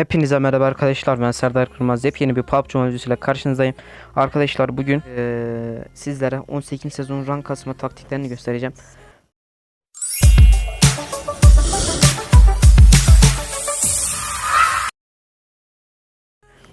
Hepinize merhaba arkadaşlar ben Serdar Kırmaz yepyeni bir PUBG ile karşınızdayım. Arkadaşlar bugün eee, sizlere 18 sezon rank kasma taktiklerini göstereceğim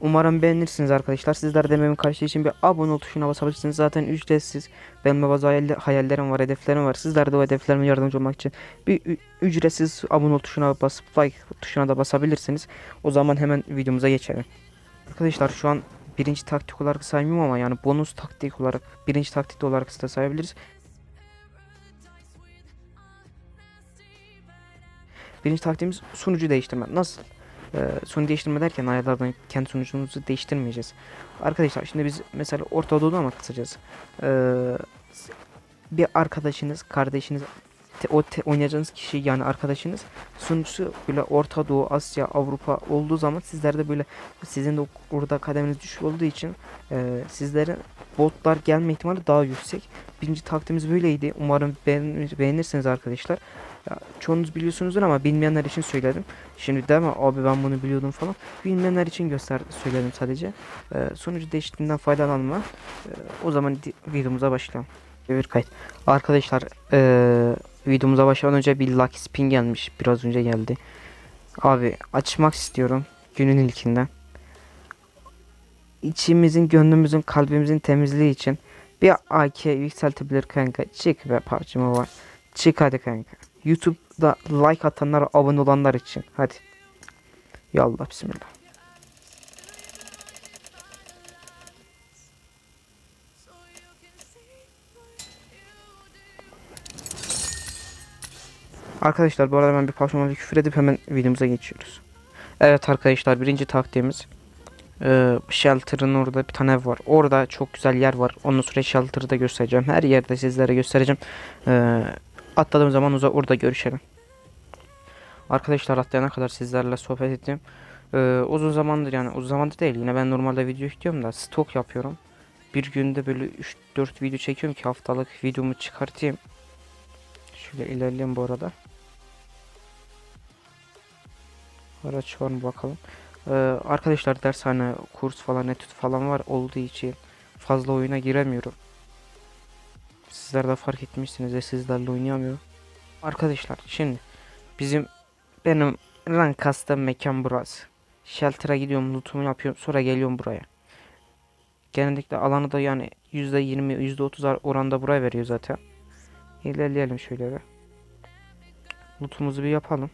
Umarım beğenirsiniz arkadaşlar. Sizler de benim karşı için bir abone ol tuşuna basabilirsiniz. Zaten ücretsiz. Benim bazı hayal- hayallerim var, hedeflerim var. Sizler de o hedeflerime yardımcı olmak için bir ücretsiz abone ol tuşuna basıp like tuşuna da basabilirsiniz. O zaman hemen videomuza geçelim. Arkadaşlar şu an birinci taktik olarak saymıyorum ama yani bonus taktik olarak birinci taktik olarak da sayabiliriz. Birinci taktiğimiz sunucu değiştirme. Nasıl? Ee, sunucu değiştirme derken ayarlardan kendi sunucumuzu değiştirmeyeceğiz. Arkadaşlar şimdi biz mesela Orta Doğu'da ama kısacağız. Ee, bir arkadaşınız, kardeşiniz, te- o te- oynayacağınız kişi yani arkadaşınız sunucusu böyle Orta Doğu, Asya, Avrupa olduğu zaman sizler de böyle sizin de orada kademeniz düşük olduğu için e, sizlere botlar gelme ihtimali daha yüksek. Birinci taktiğimiz böyleydi. Umarım beğen- beğenirsiniz arkadaşlar. Ya, çoğunuz biliyorsunuzdur ama bilmeyenler için söyledim. Şimdi deme abi ben bunu biliyordum falan. Bilmeyenler için göster söyledim sadece. E, sonucu değişikliğinden faydalanma. E, o zaman videomuza başlayalım. Bir kayıt. Arkadaşlar e, videomuza başlamadan önce bir lucky spin gelmiş. Biraz önce geldi. Abi açmak istiyorum günün ilkinden. İçimizin, gönlümüzün, kalbimizin temizliği için bir AK yükseltebilir kanka. Çık be PUBG var. Çık hadi kanka. YouTube'da like atanlar, abone olanlar için. Hadi. Yallah bismillah. Arkadaşlar bu arada ben bir parçamada küfür edip hemen videomuza geçiyoruz. Evet arkadaşlar birinci taktiğimiz ee, Shelter'ın orada bir tane ev var. Orada çok güzel yer var. Ondan sonra Shelter'ı da göstereceğim. Her yerde sizlere göstereceğim. Ee, atladığım zaman uza orada görüşelim. Arkadaşlar atlayana kadar sizlerle sohbet ettim. Ee, uzun zamandır yani uzun zamandır değil. Yine ben normalde video yüklüyorum da stok yapıyorum. Bir günde böyle 3-4 video çekiyorum ki haftalık videomu çıkartayım. Şöyle ilerleyelim bu arada. Araç var mı bakalım. Ee, arkadaşlar dershane, kurs falan, etüt falan var olduğu için fazla oyuna giremiyorum. Sizler de fark etmişsiniz de sizlerle oynayamıyorum. Arkadaşlar şimdi bizim benim rank kastım mekan burası. Shelter'a gidiyorum, lootumu yapıyorum, sonra geliyorum buraya. Genellikle alanı da yani %20, %30 oranda buraya veriyor zaten. İlerleyelim şöyle bir. Lootumuzu bir yapalım.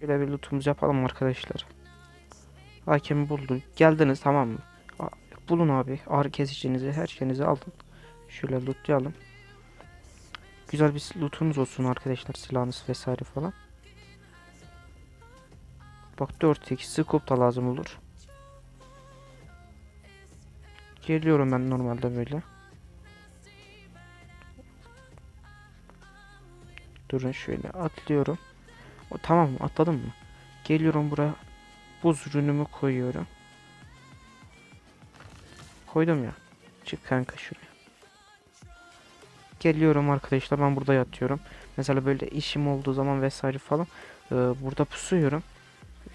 Şöyle bir lootumuzu yapalım arkadaşlar. Hakemi bulduk. Geldiniz tamam mı? Bulun abi. Ağrı kesicinizi, her şeyinizi alın. Şöyle lootlayalım. Güzel bir lootunuz olsun arkadaşlar. Silahınız vesaire falan. Bak 4x scope da lazım olur. Geliyorum ben normalde böyle. Durun şöyle atlıyorum. O, tamam mı? Atladım mı? Geliyorum buraya. Buz ürünümü koyuyorum. Koydum ya. Çık kanka şuraya. Geliyorum arkadaşlar ben burada yatıyorum. Mesela böyle işim olduğu zaman vesaire falan. e, burada pusuyorum.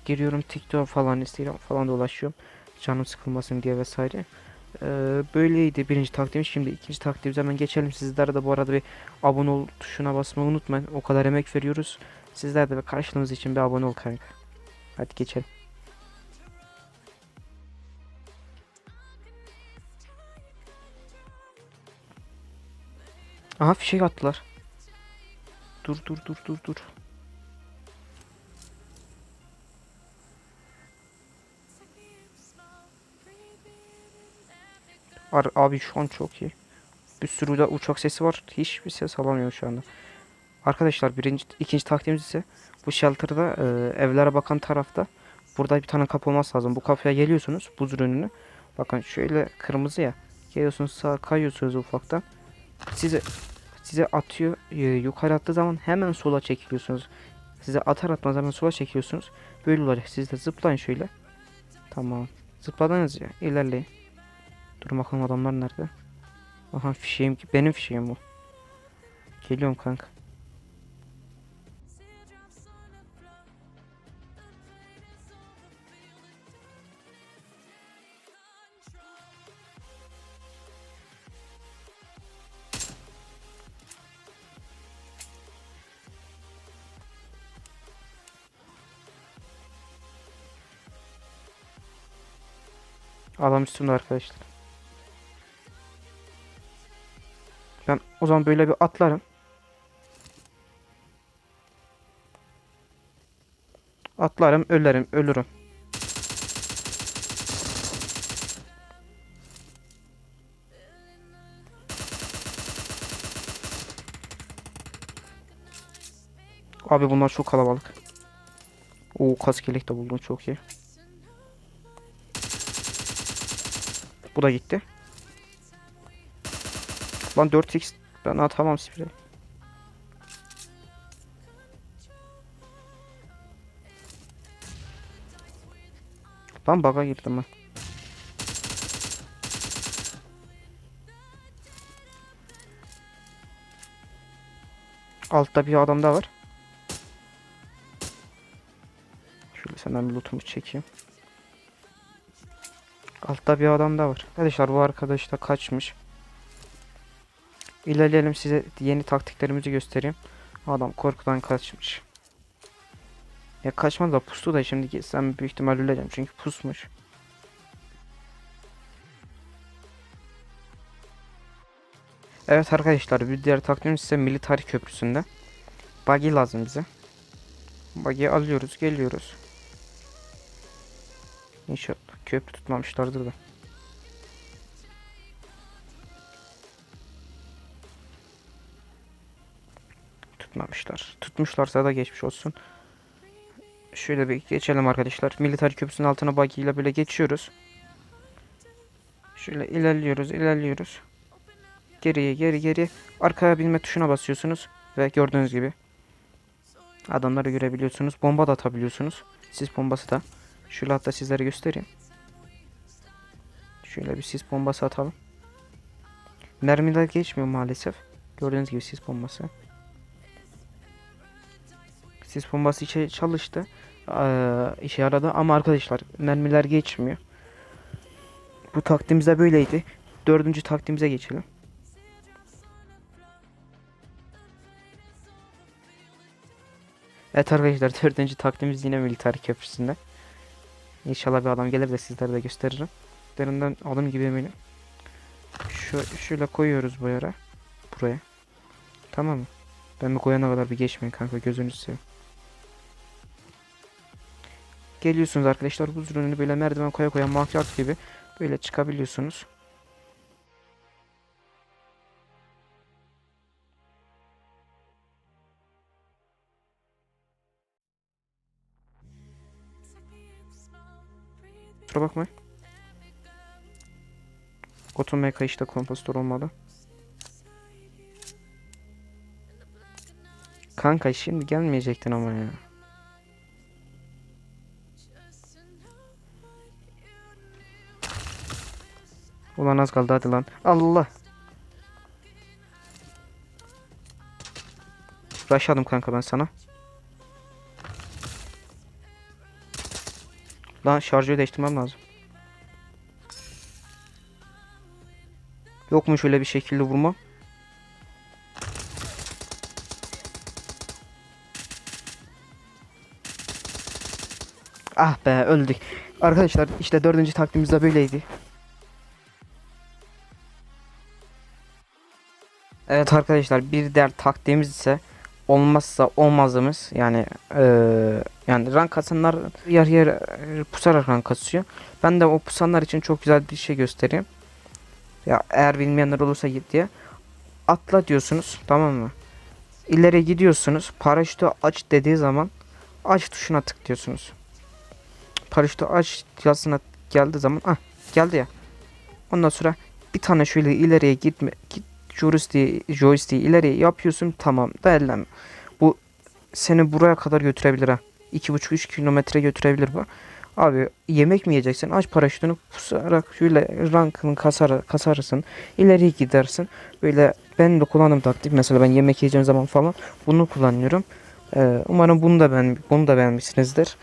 Giriyorum TikTok falan Instagram falan dolaşıyorum. Canım sıkılmasın diye vesaire. E, böyleydi birinci taktiğimiz. Şimdi ikinci taktiğimize hemen geçelim. Sizler de bu arada bir abone ol tuşuna basmayı unutmayın. O kadar emek veriyoruz. Sizler de bir karşılığımız için bir abone ol kanka. Hadi geçelim. Aha fişek attılar. Dur dur dur dur dur. Ar abi şu an çok iyi. Bir sürü de uçak sesi var. Hiçbir ses alamıyorum şu anda. Arkadaşlar birinci, ikinci taktiğimiz ise bu shelter'da e, evlere bakan tarafta burada bir tane kapı olması lazım. Bu kapıya geliyorsunuz buz ürününü. Bakın şöyle kırmızı ya. Geliyorsunuz sağa kayıyorsunuz ufaktan. Size size atıyor e, yukarı attığı zaman hemen sola çekiliyorsunuz. Size atar atmaz hemen sola çekiliyorsunuz. Böyle olacak. Siz de zıplayın şöyle. Tamam. Zıpladınız ya. ilerleyin. Dur bakalım adamlar nerede? Aha fişeğim benim fişeğim bu. Geliyorum kanka. Üstümde arkadaşlar. Ben o zaman böyle bir atlarım. Atlarım, ölerim, ölürüm. Abi bunlar çok kalabalık. Oo kask de buldum çok iyi. Bu da gitti. Lan 4x ben atamam sprey. Lan bug'a girdim ben. Altta bir adam daha var. Şöyle senden bir lootumu çekeyim. Altta bir adam daha var. Arkadaşlar bu arkadaş da kaçmış. İlerleyelim size yeni taktiklerimizi göstereyim. Adam korkudan kaçmış. Ya kaçmadı da pustu da şimdi sen büyük ihtimal öleceğim çünkü pusmuş. Evet arkadaşlar bir diğer taktiğimiz ise militari köprüsünde. Buggy lazım bize. Buggy'i alıyoruz geliyoruz. İnşallah köprü tutmamışlardır da. Tutmamışlar. Tutmuşlarsa da geçmiş olsun. Şöyle bir geçelim arkadaşlar. Military köprüsünün altına buggy ile böyle geçiyoruz. Şöyle ilerliyoruz, ilerliyoruz. Geriye, geri, geri. Arkaya binme tuşuna basıyorsunuz. Ve gördüğünüz gibi adamları görebiliyorsunuz. Bomba da atabiliyorsunuz. Sis bombası da. Şöyle hatta sizlere göstereyim. Şöyle bir sis bombası atalım. Mermiler geçmiyor maalesef. Gördüğünüz gibi sis bombası. Sis bombası işe çalıştı. Ee, işe yaradı ama arkadaşlar mermiler geçmiyor. Bu taktiğimiz de böyleydi. Dördüncü taktiğimize geçelim. Evet arkadaşlar dördüncü taktiğimiz yine militer köprüsünde. İnşallah bir adam gelir de sizlere de gösteririm. Derinden adım gibi eminim. Şu, şöyle koyuyoruz bu yere. Buraya. Tamam mı? Ben bir koyana kadar bir geçmeyin kanka gözünüzü seveyim. Geliyorsunuz arkadaşlar bu ürünü böyle merdiven koya koya makyaj gibi böyle çıkabiliyorsunuz. Kusura bakmayın. Otomeka işte kompozitör olmadı. Kanka şimdi gelmeyecektin ama ya. Ulan az kaldı hadi lan. Allah. Rushladım kanka ben sana. Lan şarjı değiştirmem lazım. Yok mu şöyle bir şekilde vurma? Ah be öldük. Arkadaşlar işte dördüncü taktiğimiz de böyleydi. Evet arkadaşlar bir diğer taktiğimiz ise olmazsa olmazımız yani eee, yani rank kasanlar yer yer e, pusarak rank kasıyor. Ben de o pusanlar için çok güzel bir şey göstereyim. Ya eğer bilmeyenler olursa git diye. Atla diyorsunuz tamam mı? İleri gidiyorsunuz. Paraşütü aç dediği zaman aç tuşuna tıklıyorsunuz. Paraşütü aç yazısına geldiği zaman ah geldi ya. Ondan sonra bir tane şöyle ileriye gitme git joystick'i joystick'i ileri yapıyorsun tamam da ellem. Bu seni buraya kadar götürebilir ha. 2,5-3 kilometre götürebilir bu. Abi yemek mi yiyeceksin? Aç paraşütünü pusarak şöyle rankını kasar, kasarısın. İleriye gidersin. Böyle ben de kullandığım taktik. Mesela ben yemek yiyeceğim zaman falan bunu kullanıyorum. Ee, umarım bunu da ben bunu da beğenmişsinizdir.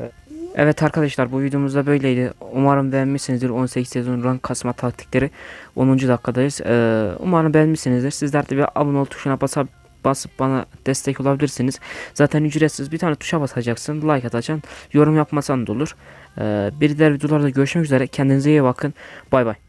Ee, Evet arkadaşlar bu videomuzda böyleydi. Umarım beğenmişsinizdir 18 sezon rank kasma taktikleri 10. dakikadayız. Ee, umarım beğenmişsinizdir. Sizler de bir abone ol tuşuna basa, basıp bana destek olabilirsiniz. Zaten ücretsiz bir tane tuşa basacaksın. Like atacaksın. Yorum yapmasan da olur. Ee, bir diğer videolarda görüşmek üzere. Kendinize iyi bakın. Bay bay.